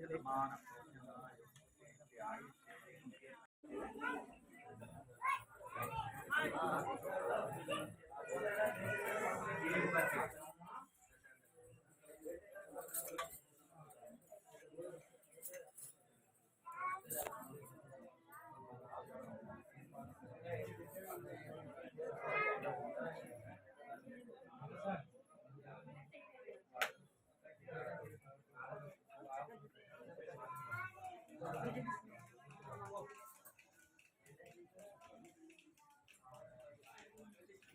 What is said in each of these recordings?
நிர்மாணம்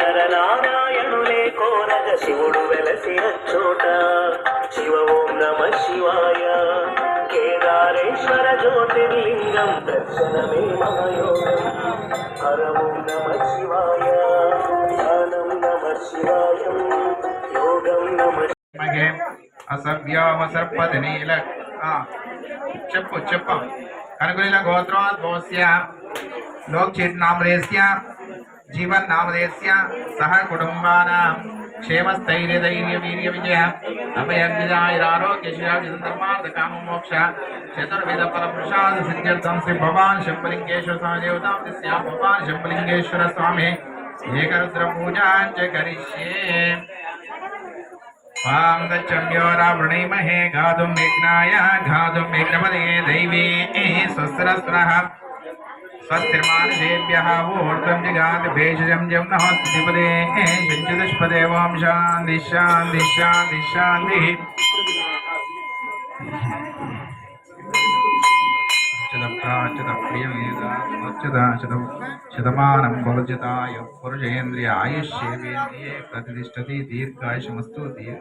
నారాయణులే కోరగ శివుడు వెలసిన చోట. శివ ఓం నమ శివాయ. కేదారేశ్వర జ్యోతిర్లింగం దర్శనమే మహయోగం హర ఓం నమ శివాయ. ధ్యానం నమ శివాయం. యోగం నమ మగే అసభ్యోమసర్పదనీల చెప్పు చెప్పు. కనుగొనిల గోత్రోద్భవస్య. లోక్చిత్ నామదేస్య जीवन नाम सह कुटुबा क्षेम स्थर्य धैर्य वीर्य कुटुम्बानां क्षेमस्थैर्यधैर्यवीर्यविजयः अभयज्ञायरारोग्यशिराजिन्दर्मार्थकामोक्ष चतुर्विधफलप्रसादसिद्ध्यर्थं श्री भवान् शम्भलिङ्गेश्वर स्वामिदेवतां तस्या भगवान शम्भलिङ्गेश्वर स्वामी। एकरुद्रपूजाञ्च करिष्ये। त्वां गच्छम्योरा वृणीमहे घातुं विघ्नाय घातुं विघ्नपदे दैवे स्वस्रस्रः स्वस्तिर्मानुषेभ्यः ऊर्ध्वं जिगात् भेषजं जं नः स्तुतिपदे शुञ्चतुष्पदे ॐ शान्ति शान्ति शान्ति शान्तिः शतमानं बहुजिताय पुरुषेन्द्रिय आयुष्येवेन्द्रिये प्रतिष्ठति दीर्घायुषमस्तु दीर्घ।